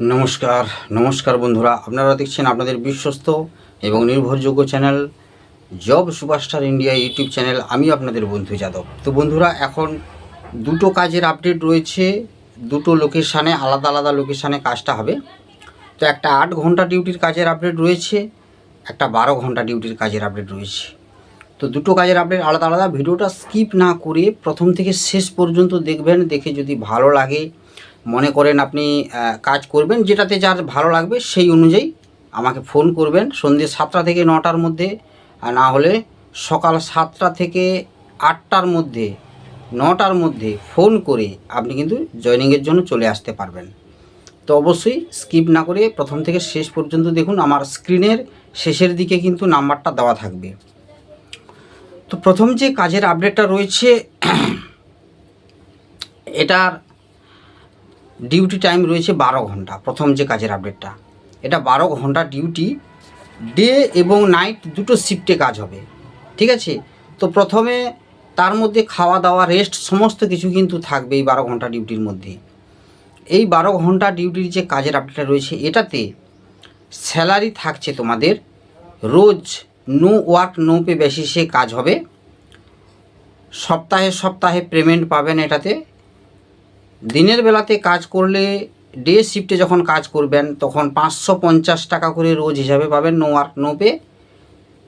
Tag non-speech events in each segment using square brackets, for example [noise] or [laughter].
নমস্কার নমস্কার বন্ধুরা। আপনারা দেখছেন আপনাদের বিশ্বস্ত এবং নির্ভরযোগ্য channel job superstar India YouTube channel. আমি আপনাদের বন্ধু যাদব। তো বন্ধুরা, এখন দুটো কাজের আপডেট রয়েছে। দুটো লোকেশানে, আলাদা আলাদা লোকেশানে কাজটা হবে। তো একটা আট ঘণ্টা ডিউটির কাজের আপডেট রয়েছে, একটা বারো ঘণ্টা ডিউটির কাজের আপডেট রয়েছে। তো দুটো কাজের আপডেট আলাদা আলাদা। ভিডিওটা স্কিপ না করে প্রথম থেকে শেষ পর্যন্ত দেখবেন, দেখে যদি ভালো লাগে মনে করেন আপনি কাজ করবেন যেটাতে যার ভালো লাগবে সেই অনুযায়ী আমাকে ফোন করবেন সন্ধ্যে সাতটা থেকে নটার মধ্যে আর না হলে সকাল সাতটা থেকে আটটার মধ্যে, নটার মধ্যে ফোন করে আপনি কিন্তু জয়নিংয়ের জন্য চলে আসতে পারবেন। তো অবশ্যই স্কিপ না করে প্রথম থেকে শেষ পর্যন্ত দেখুন আমার স্ক্রিনের শেষের দিকে কিন্তু নাম্বারটা দেওয়া থাকবে। তো প্রথম যে কাজের আপডেটটা রয়েছে, এটার ডিউটি টাইম রয়েছে বারো ঘণ্টা, প্রথম যে কাজের আপডেটটা এটা বারো ঘণ্টা ডিউটি, ডে এবং নাইট দুটো শিফটে কাজ হবে, ঠিক আছে? তো প্রথমে তার মধ্যে খাওয়া দাওয়া রেস্ট সমস্ত কিছু কিন্তু থাকবে এই বারো ঘণ্টা ডিউটির মধ্যে। এই বারো ঘণ্টা ডিউটির যে কাজের আপডেটটা রয়েছে, এটাতে স্যালারি থাকছে তোমাদের রোজ নো ওয়ার্ক নো পে বেসিসে কাজ হবে। সপ্তাহে সপ্তাহে পেমেন্ট পাবেন এটাতে। দিনের বেলাতে কাজ করলে ডে শিফটে যখন কাজ করবেন, তখন পাঁচশো পঞ্চাশ টাকা করে রোজ হিসাবে পাবেন নো ওয়ার্ক নো পে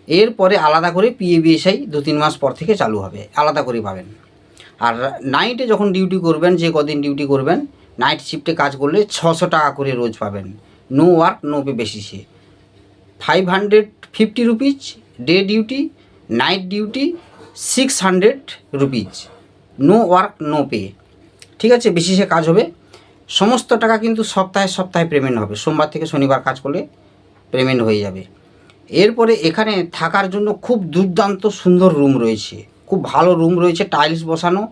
এরপরে আলাদা করে পিএবিএসআই দু তিন মাস পর থেকে চালু হবে, আলাদা করে পাবেন। আর নাইটে যখন ডিউটি করবেন, যে কদিন ডিউটি করবেন নাইট শিফটে কাজ করলে ছশো টাকা করে রোজ পাবেন নো ওয়ার্ক নো পে বেসিসে five hundred fifty rupees day duty night duty six hundred rupees no work no pay ঠিক আছে? বেসিসে কাজ হবে। সমস্ত টাকা কিন্তু সপ্তাহে সপ্তাহে পেমেন্ট হবে। সোমবার থেকে শনিবার কাজ করলে পেমেন্ট হয়ে যাবে। এরপরে এখানে থাকার জন্য খুব দুর্দান্ত সুন্দর রুম রয়েছে। খুব ভালো রুম রয়েছে টাইলস বসানো,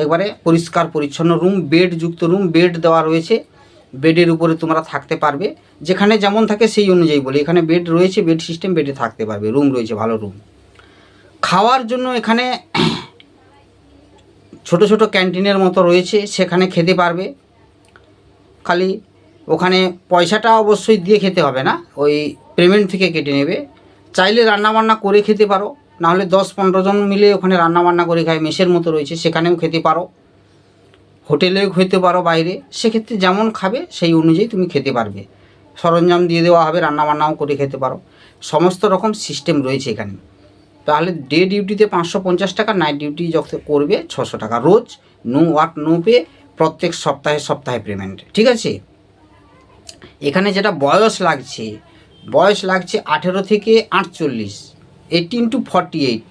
একবারে পরিষ্কার, পরিচ্ছন্ন রুম বেড যুক্ত রুম বেড দেওয়া রয়েছে। বেডের উপরে তোমরা থাকতে পারবে। যেখানে যেমন থাকে সেই অনুযায়ী বলি। এখানে বেড রয়েছে বেড সিস্টেম বেডে থাকতে পারবে। রুম রয়েছে, ভালো রুম খাওয়ার জন্য এখানে ছোট ছোট ক্যান্টিনের মতো রয়েছে, সেখানে খেতে পারবে। খালি ওখানে পয়সাটা অবশ্যই দিয়ে খেতে হবে না, ওই পেমেন্ট থেকে কেটে নেবে। চাইলে রান্নাবান্না করে খেতে পারো, নাহলে দশ পনেরো জন মিলে ওখানে রান্নাবান্না করে খায়, মেসের মতো রয়েছে, সেখানেও খেতে পারো। হোটেলেও খেতে পারো বাইরে, সেক্ষেত্রে যেমন খাবে, সেই অনুযায়ী তুমি খেতে পারবে। সরঞ্জাম দিয়ে দেওয়া হবে, রান্নাবান্নাও করে খেতে পারো। সমস্ত রকম সিস্টেম রয়েছে এখানে। তাহলে ডে ডিউটিতে পাঁচশো পঞ্চাশ টাকা নাইট ডিউটি যখন করবে ছশো টাকা রোজ। নো ওয়ার্ক নো পে প্রত্যেক সপ্তাহে সপ্তাহে পেমেন্ট ঠিক আছে? এখানে যেটা বয়স লাগছে বয়স লাগছে আঠেরো থেকে আটচল্লিশ এইটিন টু ফর্টি এইট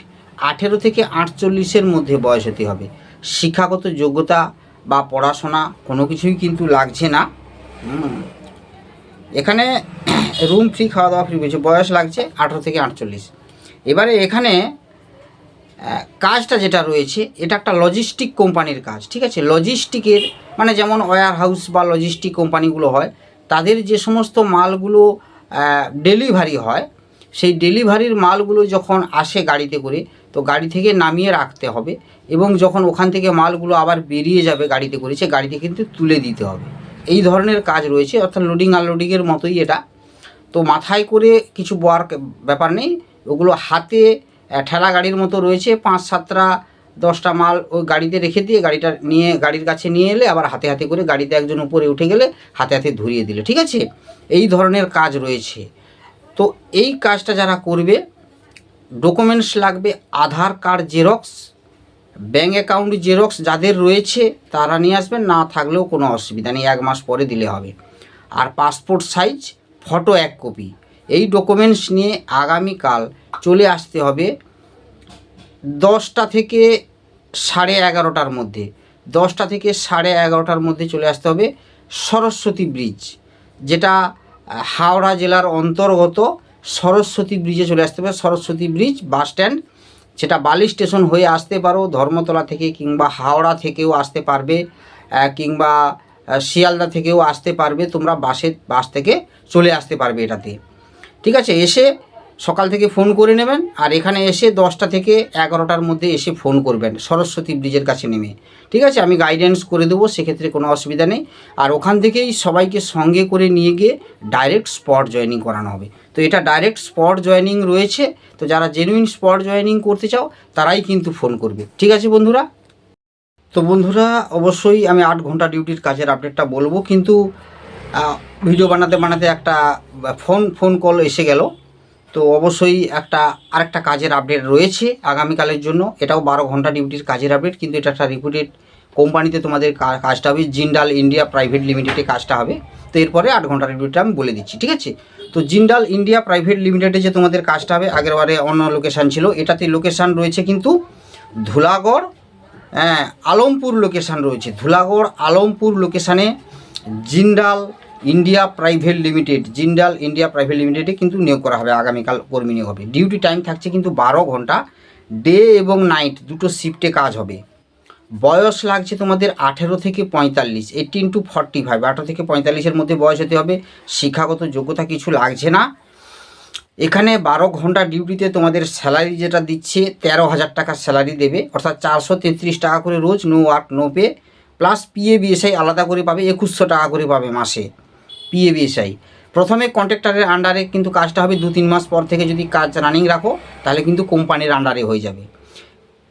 আঠেরো থেকে আটচল্লিশের মধ্যে বয়স হতে হবে। শিক্ষাগত যোগ্যতা বা পড়াশোনা কোনো কিছুই কিন্তু লাগছে না। এখানে [coughs] রুম ফ্রি খাওয়া দাওয়া ফ্রি পেয়েছে বয়স লাগছে আঠেরো থেকে আটচল্লিশ। এবারে এখানে কাজটা যেটা রয়েছে, এটা একটা লজিস্টিক কোম্পানির কাজ, ঠিক আছে? লজিস্টিকের মানে যেমন ওয়ার হাউস বা লজিস্টিক কোম্পানিগুলো হয়, তাদের যে সমস্ত মালগুলো ডেলিভারি হয়, সেই ডেলিভারির মালগুলো যখন আসে গাড়িতে করে, তো গাড়ি থেকে নামিয়ে রাখতে হবে এবং যখন ওখান থেকে মালগুলো আবার বেরিয়ে যাবে গাড়িতে করে সে গাড়িতে কিন্তু তুলে দিতে হবে। এই ধরনের কাজ রয়েছে, অর্থাৎ লোডিং আনলোডিংয়ের মতোই এটা। তো মাথায় করে কিছু ওয়ার্ক ব্যাপার নেই। ওগুলো হাতে ঠেলা গাড়ির মতো রয়েছে। পাঁচ সাতটা, দশটা মাল ওই গাড়িতে রেখে দিয়ে গাড়িটা নিয়ে, গাড়ির কাছে নিয়ে এলে আবার হাতে হাতে করে গাড়িতে একজন উপরে উঠে গেলে হাতে হাতে ধরিয়ে দিলে। ঠিক আছে? এই ধরনের কাজ রয়েছে। তো এই কাজটা যারা করবে, ডকুমেন্টস লাগবে, Aadhaar card xerox, bank account xerox যাদের রয়েছে, তারা নিয়ে আসবেন। না থাকলেও কোনো অসুবিধা নেই, এক মাস পরে দিলে হবে। আর পাসপোর্ট সাইজ, ফটো এক কপি। এই ডকুমেন্টস নিয়ে আগামীকাল চলে আসতে হবে দশটা থেকে সাড়ে এগারোটার মধ্যে। দশটা থেকে সাড়ে এগারোটার মধ্যে চলে আসতে হবে সরস্বতী ব্রিজ, যেটা হাওড়া জেলার অন্তর্গত সরস্বতী ব্রিজে চলে আসতে হবে। সরস্বতী ব্রিজ বাস স্ট্যান্ড সেটা বালি স্টেশন হয়ে আসতে পারো, ধর্মতলা থেকে কিংবা হাওড়া থেকেও আসতে পারবে কিংবা শিয়ালদা থেকেও আসতে পারবে, তোমরা বাসে, বাস থেকে চলে আসতে পারবে এটাতে। ঠিক আছে? এসে সকাল থেকে ফোন করে নেবেন আর এখানে এসে দশটা থেকে এগারোটার মধ্যে এসে ফোন করবেন, সরস্বতী ব্রিজের কাছে নেমে। ঠিক আছে? আমি গাইডেন্স করে দেবো, সেক্ষেত্রে কোনো অসুবিধা নেই। আর ওখান থেকেই সবাইকে সঙ্গে করে নিয়ে গিয়ে ডাইরেক্ট স্পট জয়েনিং করানো হবে। তো এটা ডাইরেক্ট স্পট জয়েনিং রয়েছে। তো যারা জেনুইন স্পট জয়েনিং করতে চাও, তারাই কিন্তু ফোন করবে। ঠিক আছে বন্ধুরা? তো বন্ধুরা, অবশ্যই আমি আট ঘণ্টা ডিউটির কাজের আপডেটটা বলব। কিন্তু ভিডিও বানাতে বানাতে একটা ফোন ফোন কল এসে গেল। তো অবশ্যই একটা, আরেকটা কাজের আপডেট রয়েছে আগামীকালের জন্য। এটাও বারো ঘণ্টা ডিউটির কাজের আপডেট কিন্তু এটা একটা রিপুটেড কোম্পানিতে তোমাদের কাজটা হবে। জিন্ডাল ইন্ডিয়া প্রাইভেট লিমিটেডে কাজটা হবে। তো এরপরে আট ঘণ্টা ডিউটিটা আমি বলে দিচ্ছি, ঠিক আছে? তো জিন্ডাল ইন্ডিয়া প্রাইভেট লিমিটেডে যে তোমাদের কাজটা হবে আগেরবারে অন্য লোকেশান ছিল। এটাতে লোকেশান রয়েছে কিন্তু ধুলাগড় হ্যাঁ আলমপুর লোকেশান রয়েছে। ধুলাগড়, আলমপুর লোকেশানে Jindal India private limited Jindal India private লিমিটেডে কিন্তু নিয়োগ করা হবে, আগামীকাল কর্মী নিয়োগ হবে। ডিউটি টাইম থাকছে কিন্তু বারো ঘণ্টা, ডে এবং নাইট দুটো শিফটে কাজ হবে। বয়স লাগছে তোমাদের আঠেরো থেকে পঁয়তাল্লিশ এইটিন টু ফর্টি ফাইভ আঠেরো থেকে পঁয়তাল্লিশের মধ্যে বয়স হতে হবে, শিক্ষাগত যোগ্যতা কিছু লাগছে না। এখানে বারো ঘণ্টা ডিউটিতে তোমাদের স্যালারি যেটা দিচ্ছে, তেরো হাজার টাকা স্যালারি দেবে, অর্থাৎ চারশো তেত্রিশ টাকা করে রোজ no work, no pay, plus P A B S I আলাদা করে পাবে, একুশশো টাকা করে পাবে মাসে। পিএ বিএসআই প্রথমে কন্ট্রাক্টরের আন্ডারে কিন্তু কাজটা হবে দু তিন মাস পর থেকে যদি কাজ রানিং রাখো, তাহলে কিন্তু কোম্পানির আন্ডারে হয়ে যাবে।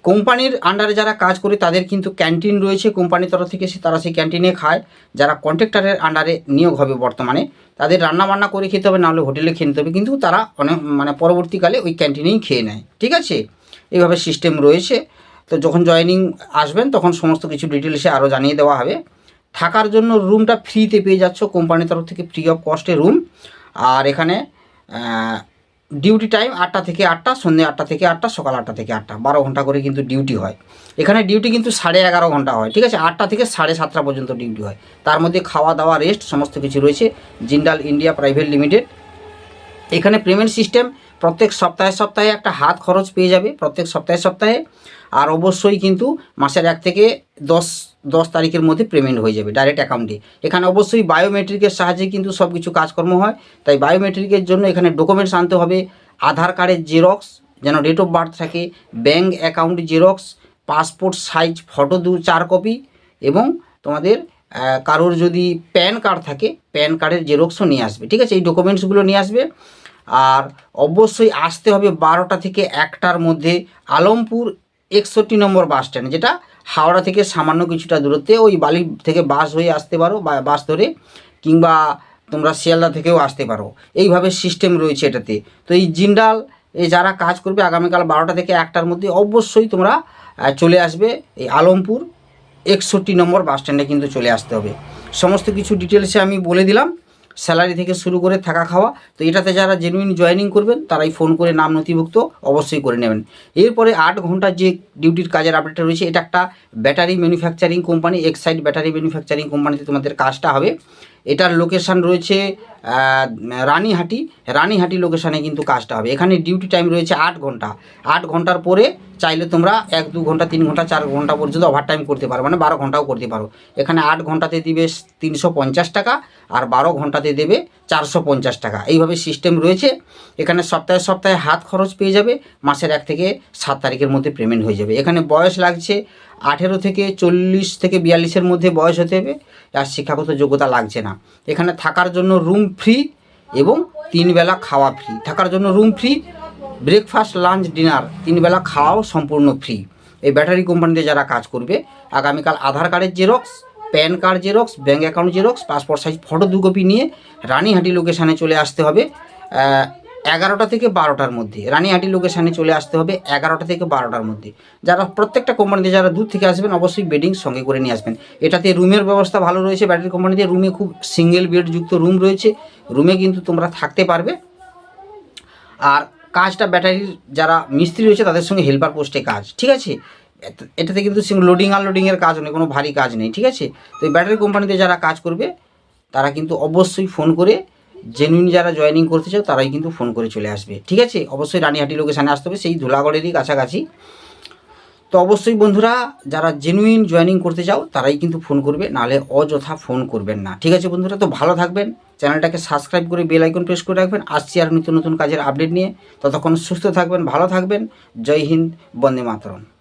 কোম্পানির আন্ডারে যারা কাজ করে, তাদের কিন্তু ক্যান্টিন রয়েছে। কোম্পানির তরফ থেকে সে, তারা সেই ক্যান্টিনে খায়। যারা কন্ট্রাক্টরের আন্ডারে নিয়োগ হবে বর্তমানে, তাদের রান্না বান্না করে খেতে হবে, নাহলে হোটেলে খেয়ে নিতে হবে। কিন্তু তারা অনেক মানে পরবর্তীকালে ওই ক্যান্টিনেই খেয়ে নেয়। ঠিক আছে? এইভাবে সিস্টেম রয়েছে। তো যখন জয়েনিং আসবেন, তখন সমস্ত কিছু ডিটেলসে আরও জানিয়ে দেওয়া হবে। থাকার জন্য রুমটা ফ্রিতে পেয়ে যাচ্ছ, কোম্পানির তরফ থেকে ফ্রি অফ কস্টে রুম আর এখানে ডিউটি টাইম আটটা থেকে আটটা সন্ধ্যে আটটা থেকে আটটা, সকাল আটটা থেকে আটটা। বারো ঘণ্টা করে কিন্তু ডিউটি হয়। এখানে ডিউটি কিন্তু সাড়ে এগারো ঘণ্টা হয়, ঠিক আছে? আটটা থেকে সাড়ে সাতটা পর্যন্ত ডিউটি হয়। তার মধ্যে খাওয়া দাওয়া রেস্ট সমস্ত কিছু রয়েছে। Jindal India private limited. এখানে পেমেন্ট সিস্টেম প্রত্যেক সপ্তাহে সপ্তাহে একটা হাত খরচ পেয়ে যাবে, প্রত্যেক সপ্তাহে সপ্তাহে। আর অবশ্যই কিন্তু মাসের এক থেকে দশ দশ তারিখের মধ্যে পেমেন্ট হয়ে যাবে ডাইরেক্ট অ্যাকাউন্টে এখানে অবশ্যই বায়োমেট্রিকের সাহায্যে কিন্তু সব কিছু কাজকর্ম হয়। তাই বায়োমেট্রিকের জন্য এখানে ডকুমেন্টস আনতে হবে। আধার কার্ডের জেরক্স যেন ডেট অফ বার্থ থাকে bank account xerox passport size photo দু, চার কপি এবং তোমাদের কারোর যদি প্যান কার্ড থাকে প্যান কার্ডের জেরক্সও নিয়ে আসবে। ঠিক আছে? এই ডকুমেন্টসগুলো নিয়ে আসবে। আর অবশ্যই আসতে হবে বারোটা থেকে একটার মধ্যে আলমপুর একষট্টি নম্বর বাস স্ট্যান্ড যেটা হাওড়া থেকে সামান্য কিছুটা দূরত্বে ওই বালি থেকে বাস হয়ে আসতে পারো বা বাস ধরে কিংবা তোমরা শিয়ালদা থেকেও আসতে পারো। এইভাবে সিস্টেম রয়েছে এটাতে। তো এই জিন্ডাল যারা কাজ করবে আগামীকাল বারোটা থেকে একটার মধ্যে অবশ্যই তোমরা চলে আসবে। এই আলমপুর একষট্টি নম্বর বাস স্ট্যান্ডে কিন্তু চলে আসতে হবে। সমস্ত কিছু ডিটেলসে আমি বলে দিলাম। স্যালারি থেকে শুরু করে থাকা খাওয়া, তো এটাতে যারা জেনুইন জয়েনিং করবেন, তারাই ফোন করে নাম নথিভুক্ত অবশ্যই করে নেবেন। এরপরে আট ঘণ্টার যে ডিউটির কাজের আপডেটটা রয়েছে, এটা একটা battery manufacturing company Exide battery manufacturing কোম্পানিতে তোমাদের কাজটা হবে। এটার লোকেশান রয়েছে রানীহাটি রানীহাটি লোকেশানে কিন্তু কাজটা হবে। এখানে ডিউটি টাইম রয়েছে আট ঘণ্টা। আট ঘণ্টার পরে চাইলে তোমরা এক, দু ঘণ্টা, তিন ঘণ্টা, চার ঘণ্টা পর্যন্ত ওভার টাইম করতে পারো। মানে বারো ঘন্টাও করতে পারো। এখানে আট ঘন্টাতে দিবে তিনশো পঞ্চাশ টাকা আর বারো ঘন্টাতে দেবে চারশো পঞ্চাশ টাকা। এইভাবে সিস্টেম রয়েছে। এখানে সপ্তাহে সপ্তাহে হাত খরচ পেয়ে যাবে। মাসের এক থেকে সাত তারিখের মধ্যে পেমেন্ট হয়ে যাবে। এখানে বয়স লাগছে আঠেরো থেকে চল্লিশ থেকে বিয়াল্লিশের মধ্যে বয়স হতে হবে। আর শিক্ষাগত যোগ্যতা লাগছে না। এখানে থাকার জন্য রুম ফ্রি এবং তিন বেলা খাওয়া ফ্রি থাকার জন্য room free breakfast lunch dinner তিন বেলা খাওয়াও সম্পূর্ণ ফ্রি এই ব্যাটারি কোম্পানিতে যারা কাজ করবে, আগামীকাল আধার কার্ডের xerox PAN card xerox bank account xerox passport size photo দু কপি নিয়ে রানীহাটি লোকেশানে চলে আসতে হবে। এগারোটা থেকে বারোটার মধ্যে। রানিহাটি লোকেশানে চলে আসতে হবে এগারোটা থেকে বারোটার মধ্যে। যারা প্রত্যেকটা কোম্পানিতে যারা দূর থেকে আসবেন, অবশ্যই বেডিং সঙ্গে করে নিয়ে আসবেন। এটাতে রুমের ব্যবস্থা ভালো রয়েছে। ব্যাটারি কোম্পানিতে রুমে খুব সিঙ্গেল বেডযুক্ত রুম রয়েছে। রুমে কিন্তু তোমরা থাকতে পারবে। আর কাজটা ব্যাটারির যারা মিস্ত্রি রয়েছে, তাদের সঙ্গে হেল্পার পোস্টে কাজ, ঠিক আছে? এটাতে কিন্তু লোডিং আনলোডিংয়ের কাজ নেই, কোনো ভারী কাজ নেই, ঠিক আছে? তো ব্যাটারি কোম্পানিতে যারা কাজ করবে, তারা কিন্তু অবশ্যই ফোন করে জেনুইন যারা জয়েনিং করতে চাও, তারাই কিন্তু ফোন করে চলে আসবে। ঠিক আছে? অবশ্যই রানীহাটি লোকেশানে আসতে হবে, সেই ধুলাগড়েরই কাছাকাছি। তো অবশ্যই বন্ধুরা, যারা জেনুইন জয়েনিং করতে চাও, তারাই কিন্তু ফোন করবে, নাহলে অযথা ফোন করবেন না। ঠিক আছে বন্ধুরা? তো ভালো থাকবেন, চ্যানেলটাকে সাবস্ক্রাইব করে বেল আইকন প্রেস করে রাখবেন। আসছি আর নতুন নতুন কাজের আপডেট নিয়ে। ততক্ষণ সুস্থ থাকবেন, ভালো থাকবেন। জয় হিন্দ, বন্দে মাতরম।